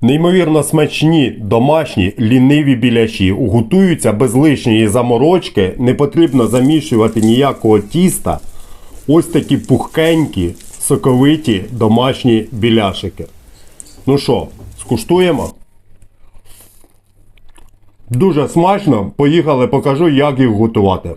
Неймовірно смачні домашні ліниві біляші готуються без лишньої заморочки, не потрібно замішувати ніякого тіста. Ось такі пухкенькі, соковиті домашні біляшики. Ну що, скуштуємо? Дуже смачно. Поїхали, покажу, як їх готувати.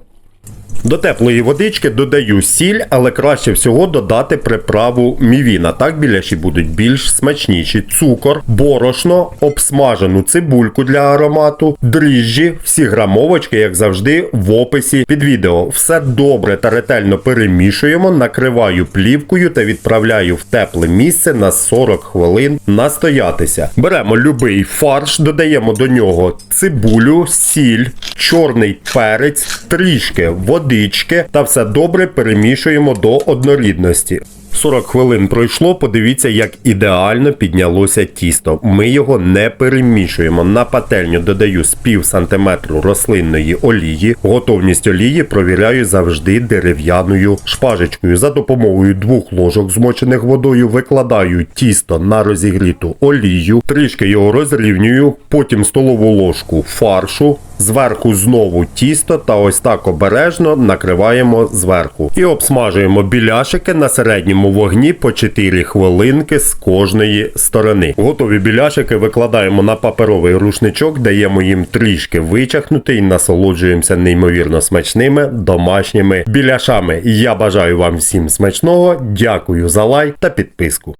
До теплої водички додаю сіль, але краще всього додати приправу мівіна. Так біляші будуть більш смачніші. Цукор, борошно, обсмажену цибульку для аромату, дріжджі, всі грамовочки, як завжди, в описі під відео. Все добре та ретельно перемішуємо, накриваю плівкою та відправляю в тепле місце на 40 хвилин настоятися. Беремо любий фарш, додаємо до нього цибулю, сіль, чорний перець, трішки водички та все добре перемішуємо до однорідності. 40 хвилин пройшло, подивіться, як ідеально піднялося тісто. Ми його не перемішуємо. На пательню додаю з пів сантиметру рослинної олії. Готовність олії провіряю завжди дерев'яною шпажечкою. За допомогою двох ложок, змочених водою, викладаю тісто на розігріту олію, трішки його розрівнюю, потім столову ложку фаршу. Зверху знову тісто та ось так обережно накриваємо зверху. І обсмажуємо біляшики на середньому вогні по 4 хвилинки з кожної сторони. Готові біляшики викладаємо на паперовий рушничок, даємо їм трішки вичахнути і насолоджуємося неймовірно смачними домашніми біляшами. Я бажаю вам всім смачного, дякую за лайк та підписку.